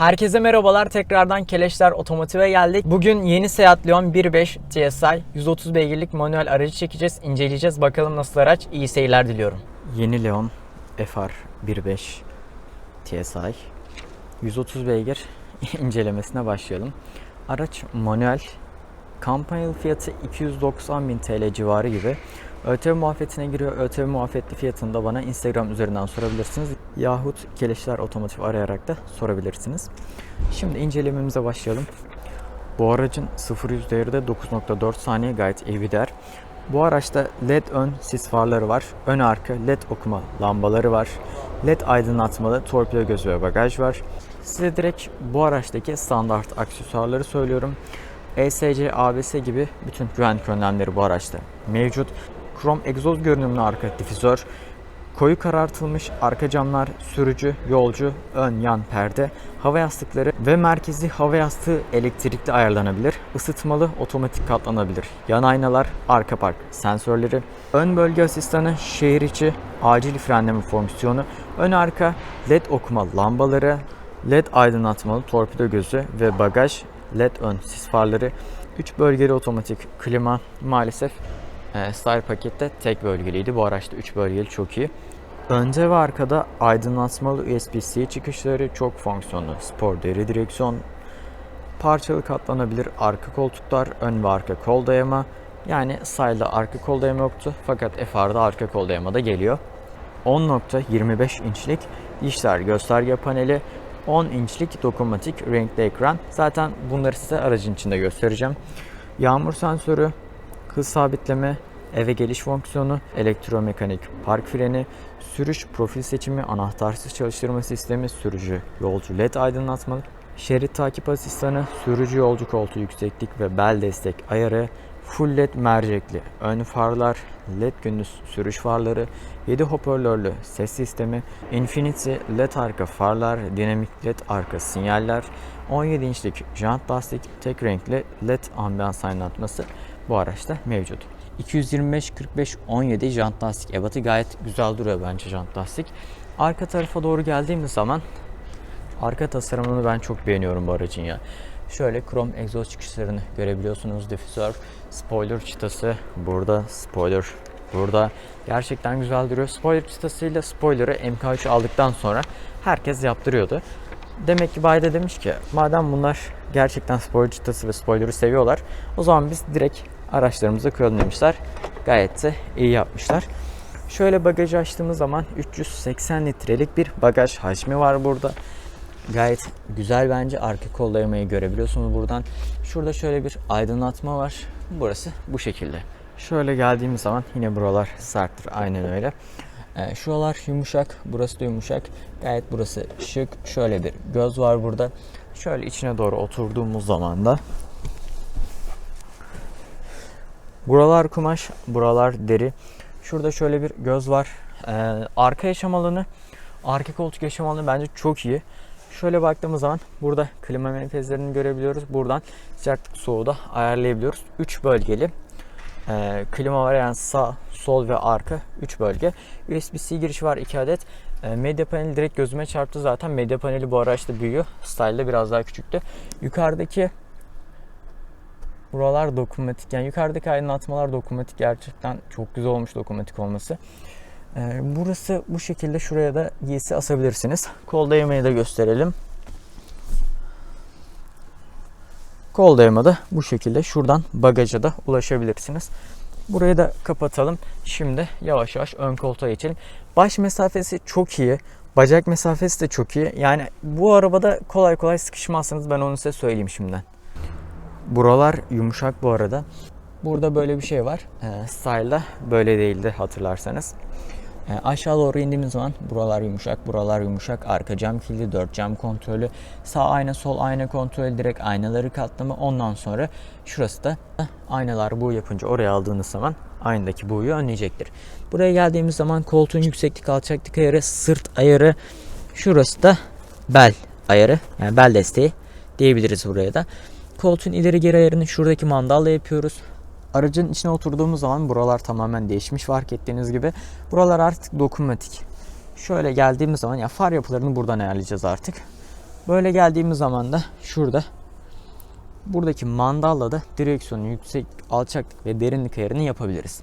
Herkese merhabalar. Tekrardan Keleşler Otomotiv'e geldik. Bugün yeni Seat Leon 1.5 TSI 130 beygirlik manuel aracı çekeceğiz, inceleyeceğiz. Bakalım nasıl araç? İyi seyirler diliyorum. Yeni Leon FR 1.5 TSI 130 beygir incelemesine başlayalım. Araç manuel. Kampanyalı fiyatı 290 bin TL civarı gibi. ÖTV muafiyetine giriyor. ÖTV muafiyetli fiyatını da bana Instagram üzerinden sorabilirsiniz. Yahut Keleşler Otomotiv arayarak da sorabilirsiniz. Şimdi incelememize başlayalım. Bu aracın 0 yüz değeri de 9.4 saniye gayet iyi bir değer. Bu araçta LED ön sis farları var. Ön arka LED okuma lambaları var. LED aydınlatmalı torpido gözü ve bagaj var. Size direkt bu araçtaki standart aksesuarları söylüyorum. ESC, ABS gibi bütün güvenlik önlemleri bu araçta mevcut. Krom egzoz görünümlü arka difüzör, koyu karartılmış arka camlar, sürücü, yolcu, ön yan perde, hava yastıkları ve merkezi hava yastığı elektrikli ayarlanabilir. Isıtmalı, otomatik katlanabilir. Yan aynalar, arka park sensörleri, ön bölge asistanı, şehir içi, acil frenleme fonksiyonu, ön arka led okuma lambaları, led aydınlatmalı torpido gözü ve bagaj, led ön sis farları, 3 bölgeli otomatik klima maalesef e, Style pakette tek bölgeliydi. Bu araçta 3 bölgeli çok iyi. Önde ve arkada aydınlatmalı USB-C çıkışları, çok fonksiyonlu spor deri direksiyon, parçalı katlanabilir arka koltuklar, ön ve arka kol dayama. Yani Style'da arka kol dayama yoktu fakat FR'da arka kol dayama da geliyor. 10.25 inçlik dişler gösterge paneli, 10 inçlik dokunmatik renkli ekran. Zaten bunları size aracın içinde göstereceğim. Yağmur sensörü, hız sabitleme, eve geliş fonksiyonu, elektromekanik park freni, sürüş profil seçimi, anahtarsız çalıştırma sistemi, sürücü yolcu led aydınlatma, şerit takip asistanı, sürücü yolcu koltuğu yükseklik ve bel destek ayarı, full led mercekli ön farlar, led gündüz sürüş farları, 7 hoparlörlü ses sistemi, Infinity led arka farlar, dinamik led arka sinyaller, 17 inçlik jant lastik, tek renkli led ambiyans aydınlatması bu araçta mevcut. 225 45 17 jant lastik ebatı gayet güzel duruyor bence jant lastik. Arka tarafa doğru geldiğimiz zaman arka tasarımını ben çok beğeniyorum bu aracın ya. Şöyle krom egzoz çıkışlarını görebiliyorsunuz. Difüzör, spoiler çıtası burada, spoiler burada. Gerçekten güzel duruyor. Spoiler çıtasıyla spoiler'ı MK3 aldıktan sonra herkes yaptırıyordu. Demek ki Bayda demiş ki madem bunlar gerçekten spoiler çıtası ve spoiler'ı seviyorlar o zaman biz direkt araçlarımıza koyalım demişler. Gayet de iyi yapmışlar. Şöyle bagajı açtığımız zaman 380 litrelik bir bagaj hacmi var burada. Gayet güzel bence arka kol dayamayı görebiliyorsunuz buradan. Şurada şöyle bir aydınlatma var. Burası bu şekilde. Şöyle geldiğimiz zaman yine buralar serttir aynen öyle. Ee, şuralar yumuşak, burası da yumuşak. Gayet burası şık. Şöyle bir göz var burada. Şöyle içine doğru oturduğumuz zaman da Buralar kumaş, buralar deri. Şurada şöyle bir göz var. Ee, arka yaşam alanı, arka koltuk yaşam alanı bence çok iyi. Şöyle baktığımız zaman burada klima menfezlerini görebiliyoruz. Buradan sıcaklık soğuğu da ayarlayabiliyoruz. 3 bölgeli e, klima var yani sağ, sol ve arka 3 bölge. USB-C girişi var 2 adet. E, medya paneli direkt gözüme çarptı zaten. Medya paneli bu araçta büyüyor. Style'da biraz daha küçüktü. Yukarıdaki Buralar dokunmatik. Yani yukarıdaki aydınlatmalar dokunmatik. Gerçekten çok güzel olmuş dokunmatik olması. Ee, burası bu şekilde. Şuraya da giysi asabilirsiniz. Kol dayamayı da gösterelim. Kol dayama da bu şekilde. Şuradan bagaja da ulaşabilirsiniz. Burayı da kapatalım. Şimdi yavaş yavaş ön koltuğa geçelim. Baş mesafesi çok iyi. Bacak mesafesi de çok iyi. Yani bu arabada kolay kolay sıkışmazsınız. Ben onu size söyleyeyim şimdiden. Buralar yumuşak bu arada. Burada böyle bir şey var. E, style'da böyle değildi hatırlarsanız. E, aşağı doğru indiğimiz zaman buralar yumuşak, buralar yumuşak. Arka cam kilidi, dört cam kontrolü, sağ ayna, sol ayna kontrolü, direkt aynaları katlama. Ondan sonra şurası da aynalar bu yapınca oraya aldığınız zaman aynadaki buğuyu önleyecektir. Buraya geldiğimiz zaman koltuğun yükseklik alçaklık ayarı, sırt ayarı, şurası da bel ayarı, yani bel desteği diyebiliriz buraya da. Koltuğun ileri geri ayarını şuradaki mandalla yapıyoruz. Aracın içine oturduğumuz zaman buralar tamamen değişmiş fark ettiğiniz gibi. Buralar artık dokunmatik. Şöyle geldiğimiz zaman ya far yapılarını buradan ayarlayacağız artık. Böyle geldiğimiz zaman da şurada buradaki mandalla da direksiyonun yüksek, alçaklık ve derinlik ayarını yapabiliriz.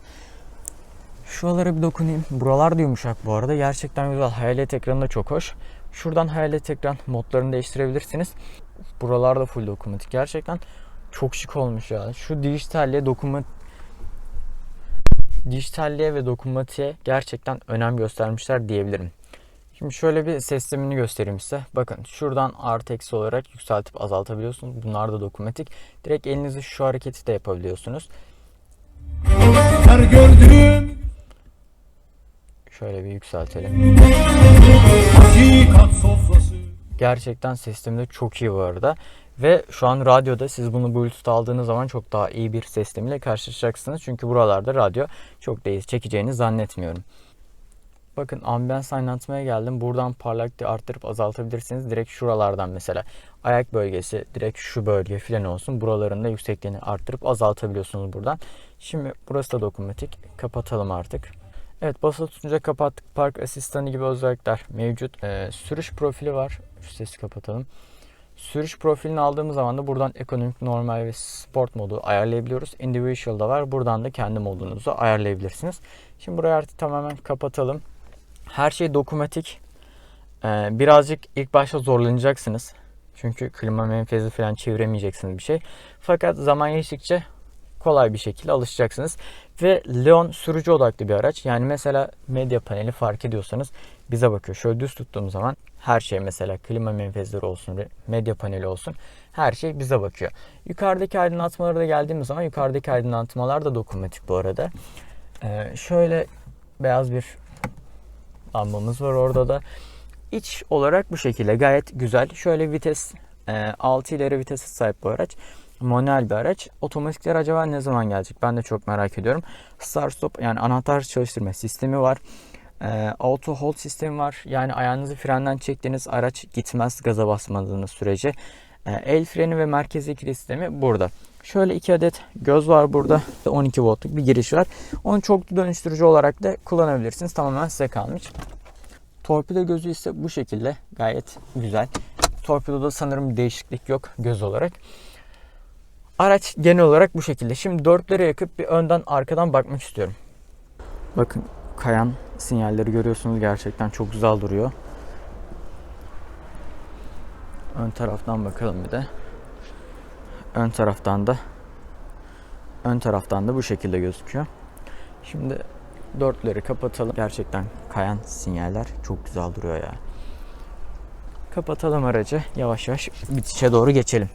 Şuralara bir dokunayım. Buralar da yumuşak bu arada. Gerçekten güzel. Hayalet ekranı da çok hoş. Şuradan hayalet ekran modlarını değiştirebilirsiniz. Buralarda full dokunmatik. Gerçekten çok şık olmuş ya. Şu dijitalliğe dokunma dijitalliğe ve dokunmatiğe gerçekten önem göstermişler diyebilirim. Şimdi şöyle bir sistemini göstereyim size. Bakın şuradan artı eksi olarak yükseltip azaltabiliyorsunuz. Bunlar da dokunmatik. Direkt elinizle şu hareketi de yapabiliyorsunuz. Her gördüğüm Şöyle bir yükseltelim. Gerçekten sistemi de çok iyi bu arada. Ve şu an radyoda siz bunu Bluetooth aldığınız zaman çok daha iyi bir sistemiyle karşılaşacaksınız. Çünkü buralarda radyo çok iyi çekeceğini zannetmiyorum. Bakın ambiyans aydınlatmaya geldim. Buradan parlaklığı arttırıp azaltabilirsiniz. Direkt şuralardan mesela ayak bölgesi direkt şu bölge falan olsun. Buralarında yüksekliğini arttırıp azaltabiliyorsunuz buradan. Şimdi burası da dokunmatik. Kapatalım artık. Evet basılı tutunca kapattık. Park asistanı gibi özellikler mevcut. Ee, sürüş profili var. Şu sesi kapatalım. Sürüş profilini aldığımız zaman da buradan ekonomik, normal ve sport modu ayarlayabiliyoruz. Individual da var. Buradan da kendi modunuzu ayarlayabilirsiniz. Şimdi burayı artık tamamen kapatalım. Her şey dokunmatik. Ee, birazcık ilk başta zorlanacaksınız. Çünkü klima menfezi falan çeviremeyeceksiniz bir şey. Fakat zaman geçtikçe kolay bir şekilde alışacaksınız. Ve Leon sürücü odaklı bir araç. Yani mesela medya paneli fark ediyorsanız bize bakıyor. Şöyle düz tuttuğum zaman her şey mesela klima menfezleri olsun, medya paneli olsun her şey bize bakıyor. Yukarıdaki aydınlatmalara da geldiğimiz zaman yukarıdaki aydınlatmalar da dokunmatik bu arada. Ee, şöyle beyaz bir lambamız var orada da. İç olarak bu şekilde gayet güzel. Şöyle vites e, 6 ileri vitese sahip bu araç. Manuel bir araç. Otomatikler acaba ne zaman gelecek? Ben de çok merak ediyorum. Start stop yani anahtar çalıştırma sistemi var. E, auto hold sistemi var. Yani ayağınızı frenden çektiğiniz araç gitmez gaza basmadığınız sürece. E, el freni ve merkezi kilit sistemi burada. Şöyle iki adet göz var burada. 12 voltluk bir giriş var. Onu çoklu dönüştürücü olarak da kullanabilirsiniz. Tamamen size kalmış. Torpido gözü ise bu şekilde gayet güzel. Torpidoda sanırım değişiklik yok göz olarak. Araç genel olarak bu şekilde. Şimdi dörtlere yakıp bir önden arkadan bakmak istiyorum. Bakın kayan sinyalleri görüyorsunuz gerçekten çok güzel duruyor. Ön taraftan bakalım bir de. Ön taraftan da ön taraftan da bu şekilde gözüküyor. Şimdi dörtleri kapatalım. Gerçekten kayan sinyaller çok güzel duruyor ya. Kapatalım aracı. Yavaş yavaş bitişe doğru geçelim.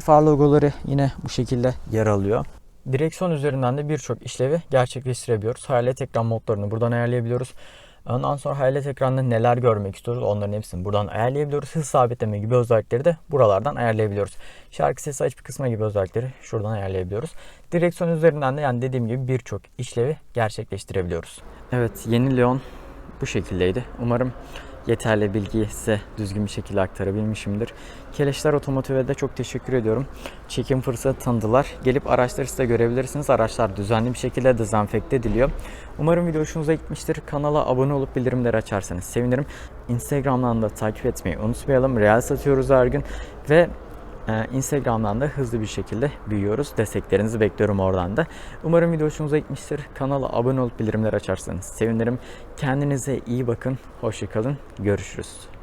FR logoları yine bu şekilde yer alıyor. Direksiyon üzerinden de birçok işlevi gerçekleştirebiliyoruz. Hayalet ekran modlarını buradan ayarlayabiliyoruz. Ondan sonra hayalet ekranda neler görmek istiyoruz onların hepsini buradan ayarlayabiliyoruz. Hız sabitleme gibi özellikleri de buralardan ayarlayabiliyoruz. Şarkı sesi açıp kısma gibi özellikleri şuradan ayarlayabiliyoruz. Direksiyon üzerinden de yani dediğim gibi birçok işlevi gerçekleştirebiliyoruz. Evet yeni Leon bu şekildeydi. Umarım yeterli bilgiyi size düzgün bir şekilde aktarabilmişimdir. Keleşler Otomotiv'e de çok teşekkür ediyorum. Çekim fırsatı tanıdılar. Gelip araçları size görebilirsiniz. Araçlar düzenli bir şekilde dezenfekte ediliyor. Umarım video hoşunuza gitmiştir. Kanala abone olup bildirimleri açarsanız sevinirim. Instagram'dan da takip etmeyi unutmayalım. Real satıyoruz her gün ve ee, Instagram'dan da hızlı bir şekilde büyüyoruz. Desteklerinizi bekliyorum oradan da. Umarım video hoşunuza gitmiştir. Kanala abone olup bildirimleri açarsanız sevinirim. Kendinize iyi bakın. Hoşçakalın. Görüşürüz.